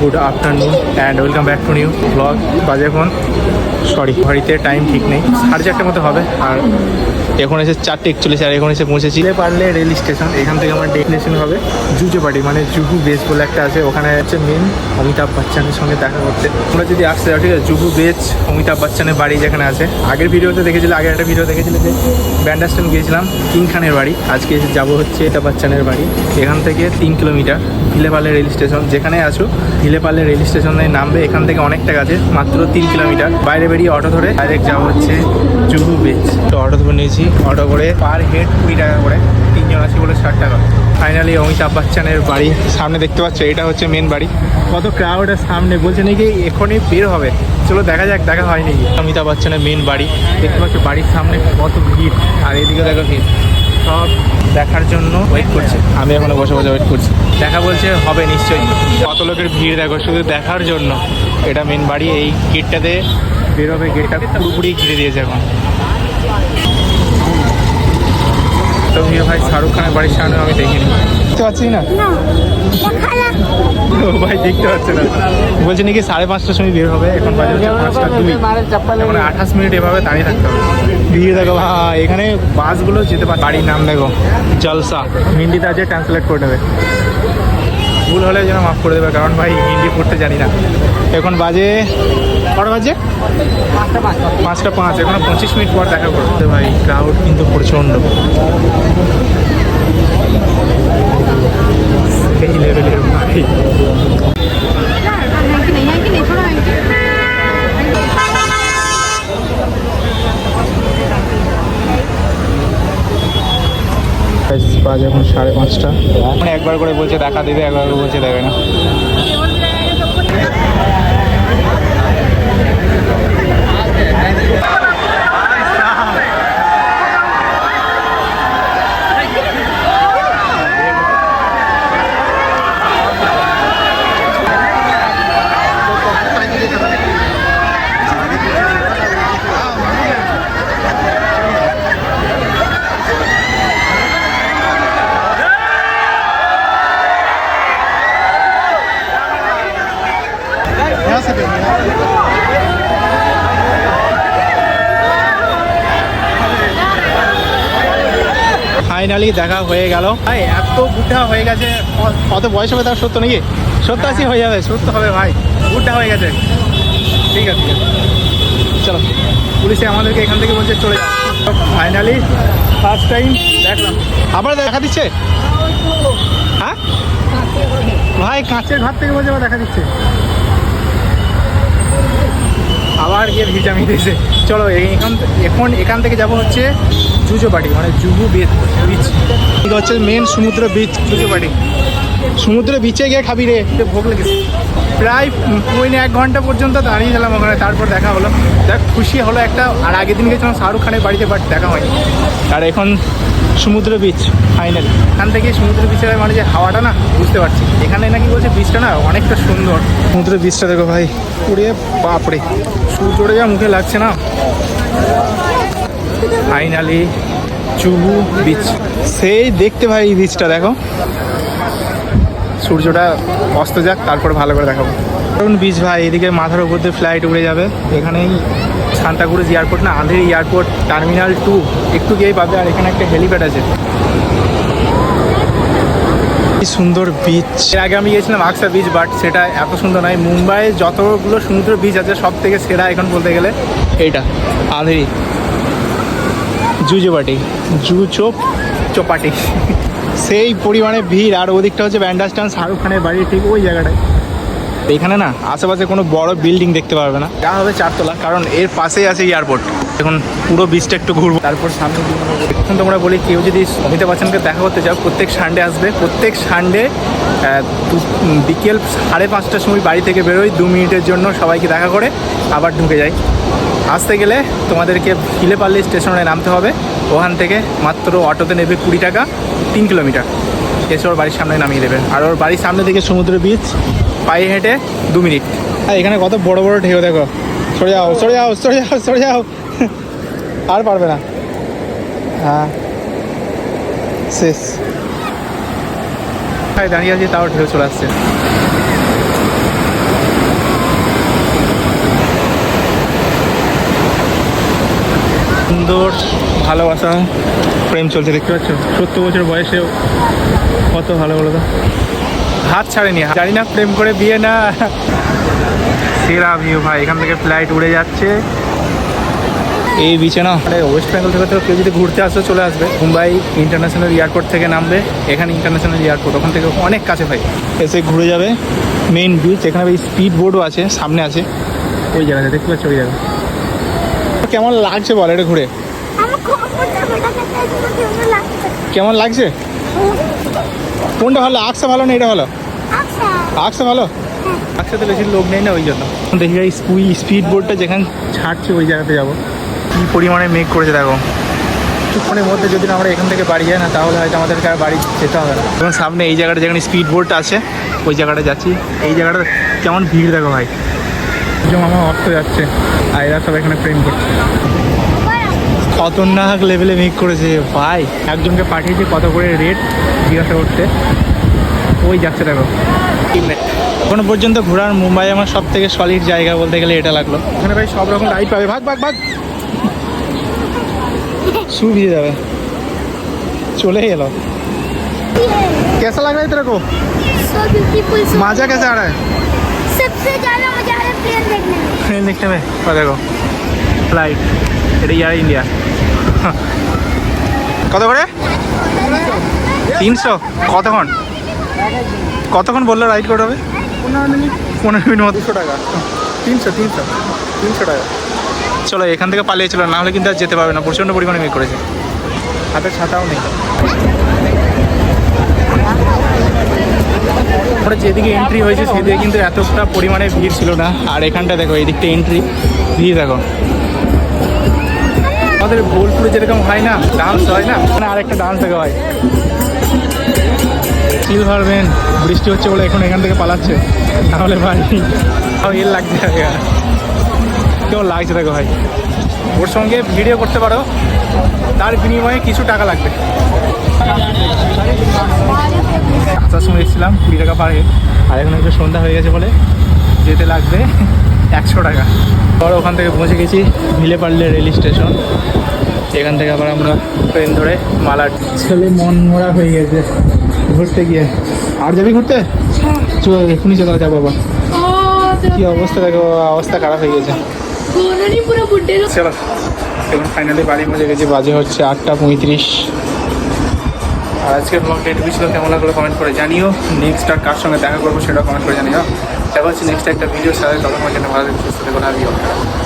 Good afternoon and welcome back to new blog বাজে এখন sorry ঘড়িতে টাইম ঠিক নেই। সাড়ে চারটে মতো হবে, আর এখন এসে চারটে একচল্লিশ, আর এখন এসে পৌঁছেছি। পারলে রেল স্টেশন এখান থেকে আমার ডেস্টিনেশন হবে জুজোপাটি মানে জুহু বেস বলে একটা আছে। ওখানে হচ্ছে মেন অমিতাভ বচ্চনের সঙ্গে দেখা করতে। তোমরা যদি আসতে যাও ঠিক আছে, জুহু বেচ অমিতাভ বচ্চনের বাড়ি যেখানে আছে। আগের ভিডিওতে দেখেছিলে আগের একটা ভিডিও দেখেছিলে যে ব্যান্ডাস্টন গিয়েছিলাম কিং খানের বাড়ি। আজকে এসে যাব হচ্ছে এটা বচ্চনের বাড়ি। এখান থেকে তিন কিলোমিটার ভিলেপালে রেল স্টেশন যেখানে আছো ভিলেপালে রেল স্টেশনে নামবে। এখান থেকে অনেকটা কাছে, মাত্র তিন কিলোমিটার। বাইরে বেরিয়ে অটো ধরে ডাইরেক্ট যাওয়া হচ্ছে জুহু বেচ তো অটো ধরে নিয়েছি, অটো করে পার হেড কুড়ি টাকা করে। তিনজন আছি বলে ষাট টাকা। ফাইনালি অমিতাভ বচ্চনের বাড়ি। সামনে দেখতে পাচ্ছ, এটা হচ্ছে মেন বাড়ি। কত ক্রাউড সামনে, বলছে নাকি এখনই বের হবে। চলো দেখা যাক, দেখা হয় নাকি অমিতাভ বচ্চনের মেন বাড়ি। দেখতে পাচ্ছ, বাড়ির সামনে কত ভিড়। আর এদিকে দেখো ভিড় সব দেখার জন্য ওয়েট করছে। আমি এখনও বসে বসে ওয়েট করছি। দেখা বলছে হবে নিশ্চয়ই। কত লোকের ভিড় দেখো শুধু দেখার জন্য। এটা মেন বাড়ি এই গেটটাতে বেরোবে গেটটা পুরোপুরি ঘিরে দিয়েছে এখন। তো ভাই শাহরুখ খানের বাড়ির সামনে আমি দেখিনি। দেখতে পাচ্ছি না? ও ভাই দেখতে পাচ্ছে না। বলছে নাকি সাড়ে পাঁচটার সময় বের হবে এখন বাজে হচ্ছে পাঁচটা দুই। মানে আঠাশ মিনিট এভাবে দাঁড়িয়ে থাকতে হবে। ভিড় দেখো ভাই এখানে বাসগুলো যেতে পারে বাড়ির নাম দেখো জলসা। হিন্দিতে আছে ট্রান্সলেট করে নেবে ভুল হলে যেন মাফ করে দেবে কারণ ভাই হিন্দি পড়তে জানি না। এখন বাজে কটা বাজে? পাঁচটা পাঁচ। এখন পঁচিশ মিনিট পর দেখা করতে ভাই ক্রাউড কিন্তু প্রচণ্ড এই লেভেলের ভাই বাজে এখন সাড়ে পাঁচটা। মানে একবার করে বলছে দেখা দেবে একবার করে বলছে দেবে না। ফাইনালি দেখা হয়ে গেল। ভাই, এত বুদ্ধা হয়ে গেছে। কত বয়স হবে তার সত্য নাকি? সত্য আশি হয়ে যাবে, সত্য হবে ভাই। বুদ্ধা হয়ে গেছে। ঠিক আছে ঠিক আছে। চলো, পুলিশে আমাদেরকে এখান থেকে বলছে চলে যাও। ফাইনালি ফার্স্ট টাইম দেখলাম। আবার দেখা দিচ্ছে? হ্যাঁ? ভাই, কাঁচের ঘর থেকে বলছে, আবার দেখা দিচ্ছে। আবার গিয়ে জমিয়ে দিয়েছে চলো এখান এখন এখান থেকে যাব হচ্ছে জুজোবাড়ি মানে জুহু বিচ বিচ এটা হচ্ছে মেন সমুদ্র বিচ জুজোপাটি সমুদ্র বিচে গিয়ে খাবি রে। একটু ভোগ লেগেছে। প্রায় পৌনে এক ঘণ্টা পর্যন্ত দাঁড়িয়ে গেলাম ওখানে তারপর দেখা হলো। দেখ খুশি হলো একটা আর আগের দিন গেছিলাম শাহরুখ খানের বাড়িতে বাট দেখা হয়নি। আর এখন সমুদ্র বিচ ফাইনাল এখান থেকে সমুদ্র বিচের মানে যে হাওয়াটা না, বুঝতে পারছি। এখানে নাকি বলছে বিচটা না অনেকটা সুন্দর। সমুদ্র বিচটা দেখো ভাই পুড়ে বাপরে। সূর্যটা যা মুখে লাগছে না। ফাইনালি চুহু বিচ সেই দেখতে ভাই এই বিচটা দেখো। সূর্যটা অস্ত যাক, তারপর ভালো করে দেখাবো। কারণ বিচ ভাই, এদিকে মাথার উপর দিয়ে ফ্লাইট উড়ে যাবে। এখানেই সান্তাকুরুজ এয়ারপোর্ট, না আন্ধেরি এয়ারপোর্ট, টার্মিনাল টু, একটু গিয়েই পাবে, আর এখানে একটা হেলিপ্যাড আছে। কি সুন্দর বিচ এর আগে আমি গিয়েছিলাম আকসা বিচ বাট সেটা এত সুন্দর নয়। মুম্বাইয়ে যতগুলো সমুদ্র বিচ আছে সব থেকে সেরা এখন বলতে গেলে এইটা আন্ধেরি জুজোপাটি। জু চোপ চোপাটি সেই পরিমাণে ভিড়। আর ওদিকটা হচ্ছে ব্যান্ডাস্টান শাহরুখ খানের বাড়ি, ঠিক ওই জায়গাটায়। এখানে না আশেপাশে কোনো বড় বিল্ডিং দেখতে পারবে না। যা হবে চারতলা, কারণ এর পাশেই আছে এয়ারপোর্ট এখন পুরো বিচটা একটু ঘুরবো। তারপর সামনে এখন তোমরা বলি, কেউ যদি অমিতাভ বচ্চনকে দেখা করতে চাও, প্রত্যেক সানডে আসবে। প্রত্যেক সানডে বিকেল সাড়ে পাঁচটার সময় বাড়ি থেকে বেরোই, দু মিনিটের জন্য সবাইকে দেখা করে আবার ঢুকে যাই। আসতে গেলে তোমাদেরকে হিলেপাল্লি স্টেশনে নামতে হবে। ওখান থেকে মাত্র অটোতে নেবে কুড়ি টাকা, তিন কিলোমিটার। এসে ওর বাড়ির সামনে নামিয়ে দেবে। আর ওর বাড়ির সামনে থেকে সমুদ্র বিচ পায়ে হেঁটে দু মিনিট। আর এখানে কত বড় বড় ঢেউ দেখো। সরে যাও সরে যাও সরে যাও সরে যাও। আর পারবে না। হ্যাঁ। শেষ। দাঁড়িয়ে আছি তাও ঢেউ চলে আসছে। সুন্দর ভালোবাসা প্রেম চলছে দেখতে পাচ্ছ? সত্তর বছর বয়সেও কত ভালো বলো তো। হাত ছাড়েনি। জানি না প্রেম করে বিয়ে না। সেরা ভিউ ভাই। এখান থেকে ফ্লাইট উড়ে যাচ্ছে। এই বিচে না মানে ওয়েস্ট বেঙ্গল থেকে তো কেউ যদি ঘুরতে আসতে চলে আসবে। মুম্বাই ইন্টারন্যাশনাল এয়ারপোর্ট থেকে নামবে। এখানে ইন্টারন্যাশনাল এয়ারপোর্ট ওখান থেকে অনেক কাছে ভাই। এসে ঘুরে যাবে। মেইন বিচ এখানে ওই স্পিড বোর্ডও আছে সামনে আছে। ওই জায়গাটা দেখতে পাচ্ছ ওই জায়গা কেমন লাগছে বল এটা ঘুরে? কেমন লাগছে? কোনটা ভালো? আকসা ভালো না এটা ভালো? আচ্ছা। আকসা ভালো? আকসা তো বেশি লোক নেই না ওই জন্য। দেখি এই স্কুই স্পিড বোর্ডটা যেখানে ছাড়ছে ওই জায়গাতে যাব। কী পরিমাণে মেঘ করেছে দেখো। কিছুক্ষণের মধ্যে যদি আমরা এখান থেকে বাড়ি যাই না তাহলে হয়তো আমাদেরকে আর বাড়ি যেতে হবে না। এবং সামনে এই জায়গাটা যেখানে স্পিড বোর্ডটা আছে ওই জায়গাটা যাচ্ছি। এই জায়গাটা কেমন ভিড় দেখো ভাই। যেমন আমার অর্থ যাচ্ছে। আর এরা সব এখানে প্রেম করছে। খতরনাক লেভেলে মেক করেছে ভাই একজনকে পাঠিয়েছে কত করে রেট জিজ্ঞাসা করতে ওই যাচ্ছে দেখো এখনো পর্যন্ত ঘোরার মুম্বাই আমার সব থেকে সলিড জায়গা বলতে গেলে এটা লাগলো এখানে ভাই সব রকম রাইড পাবে ভাগ ভাগ ভাগ শু ভিজে যাবে চলে গেল कैसा लग रहा है तेरे को सो ब्यूटीफुल सो मजा कैसे आ रहा है सबसे ज्यादा मजा आ रहा है प्लेन देखने में ट्रेन देखने में और देखो ফ্লাইট এটা ইয়ার ইন্ডিয়া কত করে? তিনশো? কতক্ষণ? কতক্ষণ বলল রাইড করতে হবে? পনেরো মিনিট। পনেরো মিনিট মতো। টাকা। তিনশো তিনশো তিনশো টাকা। চলো এখান থেকে পালিয়ে চলো না হলে কিন্তু আর যেতে পারবে না প্রচণ্ড পরিমাণে মেঘ করেছে। হাতে ছাতাও নেই। আমরা যেদিকে এন্ট্রি হয়েছে সেদিকে কিন্তু এতটা পরিমাণে ভিড় ছিল না। আর এখানটা দেখো এই দিকটা এন্ট্রি ভিড় দেখো। আমাদের বোলপুরে যেরকম হয় না ডান্স হয় না মানে আরেকটা ডান্স দেখা হয়। সিলভার ভেন বৃষ্টি হচ্ছে বলে এখন এখান থেকে পালাচ্ছে। তাহলে ভাই এর লাগছে। কেমন লাগছে দেখো ভাই। ওর সঙ্গে ভিডিও করতে পারো। তার বিনিময়ে কিছু টাকা লাগবে। আসার সময় এসেছিলাম, কুড়ি টাকা পার আর এখন একটু সন্ধ্যা হয়ে গেছে বলে যেতে লাগবে একশো টাকা। পর ওখান থেকে পৌঁছে গেছি মিলেপাল্লে রেল স্টেশন। এখান থেকে আবার আমরা ট্রেন ধরে মালার ছেলে মন মরা হয়ে গেছে। ঘুরতে গিয়ে। আর যাবি ঘুরতে? চল এখনই চলে যাব বাবা কি অবস্থা দেখো অবস্থা খারাপ হয়ে গেছে। চলো এখন ফাইনালি বাড়ি পৌঁছে গেছি বাজে হচ্ছে আটটা পঁয়ত্রিশ। আর আজকের ব্লগটা এটুকু ছিল কেমন লাগল কমেন্ট করে জানিও। নেক্সট আর কার সঙ্গে দেখা করব সেটা কমেন্ট করে জানিও। দেখা হচ্ছে নেক্সট একটা ভিডিও সাথে তখন ভালো সুস্থ থেকে ভালো